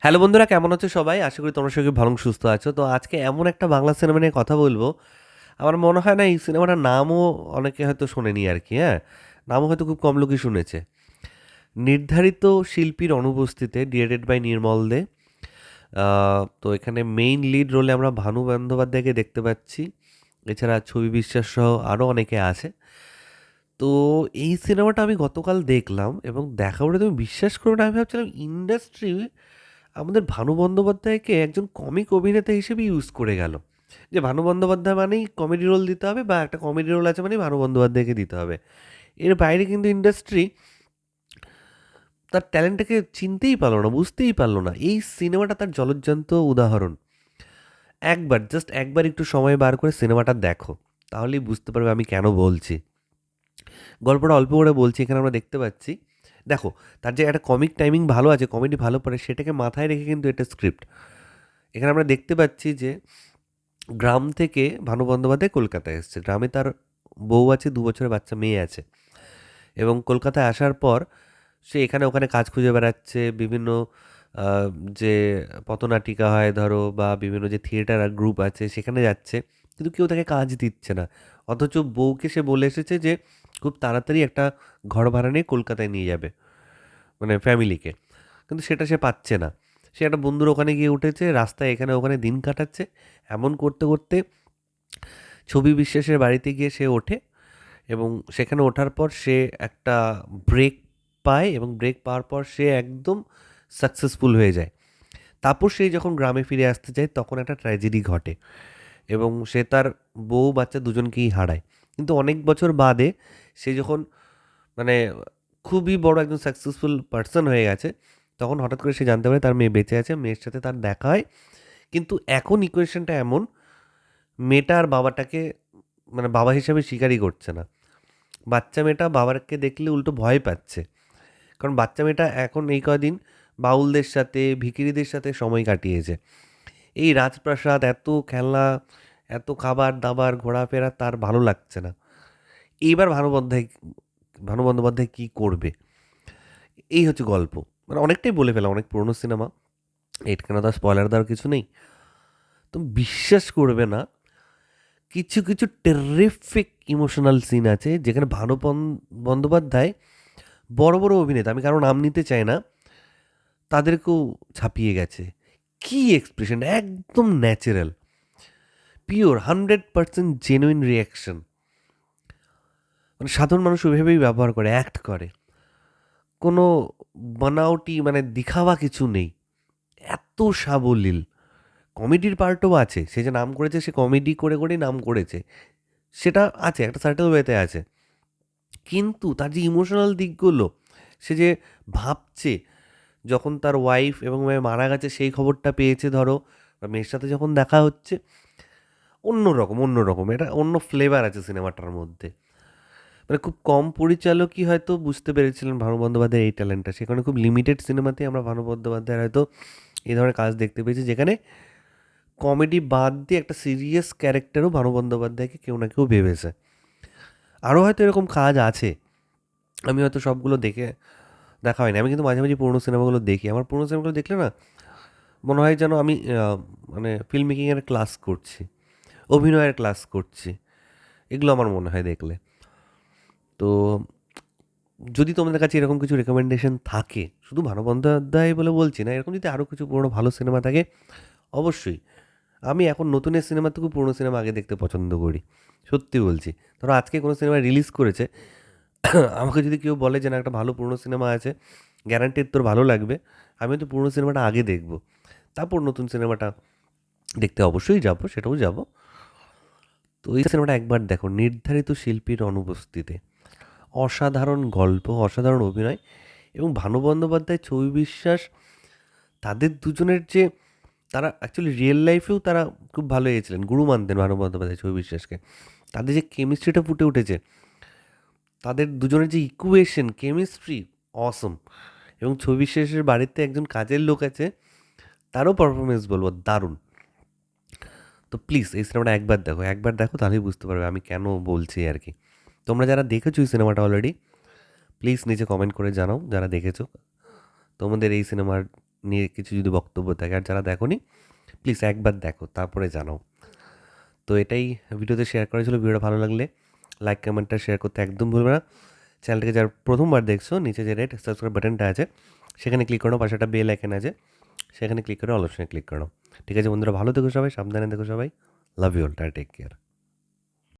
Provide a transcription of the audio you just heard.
Hello বন্ধুরা, কেমন আছো সবাই? আশা করি তোমরা সবাই ভালো সুস্থ আছো। তো আজকে এমন একটা বাংলা সিনেমা নিয়ে কথা বলব। আমার মনে হয় না এই সিনেমাটার নামও অনেকে হয়তো শোনেনি আর কি হ্যাঁ? নামও হয়তো খুব কম লোকই শুনেছে। নির্ধারিত শিল্পীর অনুপস্থিতিতে ডিরেক্টেড বাই নির্মল দে তো এখানে মেইন লিড রোলে আমরা ভানু বন্দ্যোপাধ্যায়কে দেখতে পাচ্ছি। এছাড়া ছবি বিশ্বাস সহ আরও অনেকে আছে। তো এই সিনেমাটা আমি গতকাল দেখলাম এবং দেখা পরে তুমি বিশ্বাস করো না, আমি ভাবছিলাম ইন্ডাস্ট্রি আমাদের ভানু বন্দ্যোপাধ্যায়কে একজন কমিক অভিনেতা হিসেবে ইউজ করে গেল। যে ভানু বন্দ্যোপাধ্যায় মানেই কমেডি রোল দিতে হবে বা একটা কমেডি রোল আছে মানেই ভানু বন্দ্যোপাধ্যায়কে দিতে হবে। এর বাইরে কিন্তু ইন্ডাস্ট্রি তার ট্যালেন্টটাকে চিনতেই পারল না, বুঝতেই পারল না। এই সিনেমাটা তার জলজ্জান্ত উদাহরণ। একবার জাস্ট একবার একটু সময় বার করে সিনেমাটা দেখো, তাহলেই বুঝতে পারবে আমি কেন বলছি। গল্পটা অল্প করে বলছি, এখানে আমরা দেখতে পাচ্ছি। দেখো, তার যে একটা কমিক টাইমিং ভালো আছে কমেডি ভালো পড়ে, সেটাকে মাথায় রেখে কিন্তু এটা স্ক্রিপ্ট এখানে আমরা দেখতে পাচ্ছি যে গ্রাম থেকে ভানু বন্দ্যোপাধ্যায় কলকাতায় এসছে। গ্রামে তার বউ আছে, দু বছরের বাচ্চা, মেয়ে আছে। এবং কলকাতায় আসার পর সে এখানে ওখানে কাজ খুঁজে বেড়াচ্ছে, বিভিন্ন যে পতনাটিকা হয়, ধরো, বা বিভিন্ন যে থিয়েটার গ্রুপ আছে, সেখানে যাচ্ছে। কিন্তু কেউ তাকে কাজ দিচ্ছে না। অথচ বউকে সে বলে এসেছে যে খুব তাড়াতাড়ি একটা ঘর ভাড়া নিয়ে কলকাতায় নিয়ে যাবে মানে ফ্যামিলিকে কিন্তু সেটা সে পাচ্ছে না। সে একটা বন্ধুর ওখানে গিয়ে উঠেছে, রাস্তায় এখানে ওখানে দিন কাটাচ্ছে। এমন করতে করতে ছবি বিশ্বাসের বাড়িতে গিয়ে সে ওঠে এবং সেখানে ওঠার পর সে একটা ব্রেক পায় এবং ব্রেক পাওয়ার পর সে একদম সাকসেসফুল হয়ে যায়। তারপর সে যখন গ্রামে ফিরে আসতে চায় তখন একটা ট্র্যাজেডি ঘটে এবং সে তার বউ, বাচ্চা দুজনকেই হারায়। কিন্তু অনেক বছর বাদে সে যখন মানে খুবই বড় একজন সাকসেসফুল পার্সন হয়ে গেছে, তখন হঠাৎ করে সে জানতে পারে তার মেয়ে বেঁচে আছে, মেয়ের সাথে তার দেখা হয়। কিন্তু এখন ইকুয়েশনটা এমন, মেয়েটা আর বাবাটাকে মানে বাবা হিসাবে স্বীকারই করছে না। বাচ্চা মেয়েটা বাবাকে দেখলে উল্টো ভয় পাচ্ছে। কারণ বাচ্চা মেয়েটা এখন এই কদিন বাউলদের সাথে ভিকিরিদের সাথে সময় কাটিয়েছে। এই রাজপ্রাসাদ, এত খেলনা এত খাবার দাবার ঘোরাফেরা তার ভালো লাগছে না। এইবার ভানু বন্দ্যোপাধ্যায় ভানু বন্দ্যোপাধ্যায় কী করবে? এই হচ্ছে গল্প। মানে অনেকটাই বলে ফেলা, অনেক পুরনো সিনেমা। এটখানে তো স্পয়লার দেওয়ার কিছু নেই। তো বিশ্বাস করবে না, কিছু কিছু টেরিফিক ইমোশনাল সিন আছে, যেখানে ভানু বন্দ্যোপাধ্যায় বড় বড় অভিনেতা, আমি কারও নাম নিতে চাই না, তাদেরকেও ছাপিয়ে গেছে। কি এক্সপ্রেশন একদম natural pure hundred percent genuine reaction মানে সাধারণ মানুষ ওইভাবেই ব্যবহার করে অ্যাক্ট করে। কোনো বানাওটি মানে দিখাওয়া কিছু নেই। এত সাবলীল। কমেডির পার্টও আছে। সে যে নাম করেছে, সে কমেডি করে করেই নাম করেছে। সেটা আছে, একটা সার্টেল ওয়েতে আছে। কিন্তু তার যে ইমোশনাল দিকগুলো, সে যে ভাবছে, যখন তার ওয়াইফ এবং মেয়ে মারা গেছে, সেই খবরটা পেয়েছে, ধরো। মেয়ের সাথে যখন দেখা হচ্ছে অন্য রকম অন্য রকম। এটা অন্য ফ্লেভার আছে সিনেমাটার মধ্যে। মানে খুব কম পরিচালকই হয়তো বুঝতে পেরেছিলেন ভানু বন্দ্যোপাধ্যায়ের এই ট্যালেন্টটা সেখানে খুব লিমিটেড সিনেমাতে আমরা ভানু বন্দ্যোপাধ্যায়ের হয়তো এই ধরনের কাজ দেখতে পেয়েছি, যেখানে কমেডি বাদ দিয়ে একটা সিরিয়াস ক্যারেক্টারও ভানু বন্দ্যোপাধ্যায়কে কেউ না কেউ ভেবেছে। আরও হয়তো এরকম কাজ আছে। আমি হয়তো সবগুলো দেখে দেখা হয়নি। আমি কিন্তু মাঝে মাঝে পুরোনো সিনেমাগুলো দেখি। আমার পুরোনো সিনেমাগুলো দেখলে না মনে হয় যেন আমি মানে ফিল্ম মেকিংয়ের ক্লাস করছি। অভিনয়ের ক্লাস করছি। এগুলো আমার মনে হয় দেখলে। তো যদি তোমাদের কাছে এরকম কিছু রেকমেন্ডেশন থাকে, শুধু ভানু বন্দ্যোপাধ্যায় বলে বলছি না, এরকম যদি আরও কিছু পুরোনো ভালো সিনেমা থাকে, অবশ্যই। আমি এখন নতুনের সিনেমা থেকে পুরোনো সিনেমা আগে দেখতে পছন্দ করি। সত্যি বলছি। ধরো আজকে কোনো সিনেমা রিলিজ করেছে, আমাকে যদি কেউ বলে যে না, একটা ভালো পুরোনো সিনেমা আছে গ্যারান্টিড তোর ভালো লাগবে, আমি তো পুরোনো সিনেমাটা আগে দেখব। তারপর নতুন সিনেমাটা দেখতে অবশ্যই যাব, সেটাও যাব। তো এই সিনেমাটা একবার দেখো, নির্ধারিত শিল্পীর অনুপস্থিতিতে। অসাধারণ গল্প, অসাধারণ অভিনয় এবং ভানু বন্দ্যোপাধ্যায়, ছবি বিশ্বাস, তাদের দুজনের যে তারা অ্যাকচুয়ালি রিয়েল লাইফেও তারা খুব ভালো এসেছিলেন গুরু মানতেন ভানু বন্দ্যোপাধ্যায় ছবি বিশ্বাসকে। তাদের যে কেমিস্ট্রিটা ফুটে উঠেছে, তাদের দুজনের যে ইকুয়েশন কেমিস্ট্রি অসম এবং ছবি শেষের বাড়িতে একজন কাজের লোক আছে, তারও পারফরমেন্স বলব, দারুণ। তো প্লিজ এই সিনেমাটা একবার দেখো একবার দেখো তাহলেই বুঝতে পারবে আমি কেন বলছি আর কি তোমরা যারা দেখেছ এই সিনেমাটা অলরেডি প্লিজ নিচে কমেন্ট করে জানাও, যারা দেখেছ। তোমাদের এই সিনেমার নিয়ে কিছু যদি বক্তব্য থাকে, আর যারা দেখোনি প্লিজ একবার দেখো, তারপরে জানাও। তো এটাই ভিডিওতে শেয়ার করা ছিল, ভিডিওটা ভালো লাগলে লাইক কমেন্টটা শেয়ার করতে একদম ভুলবে না। চ্যানেলটাকে যারা প্রথমবার দেখছ, নিচে যে রেড সাবস্ক্রাইব বাটনটা আছে, সেখানে ক্লিক করো, পাশে একটা বেল আইকন আছে। সেখানে ক্লিক করে অল অপশনে ক্লিক করো। ঠিক আছে বন্ধুরা, ভালো থেকো সবাই, সাবধানে থেকো সবাই। Love you all take care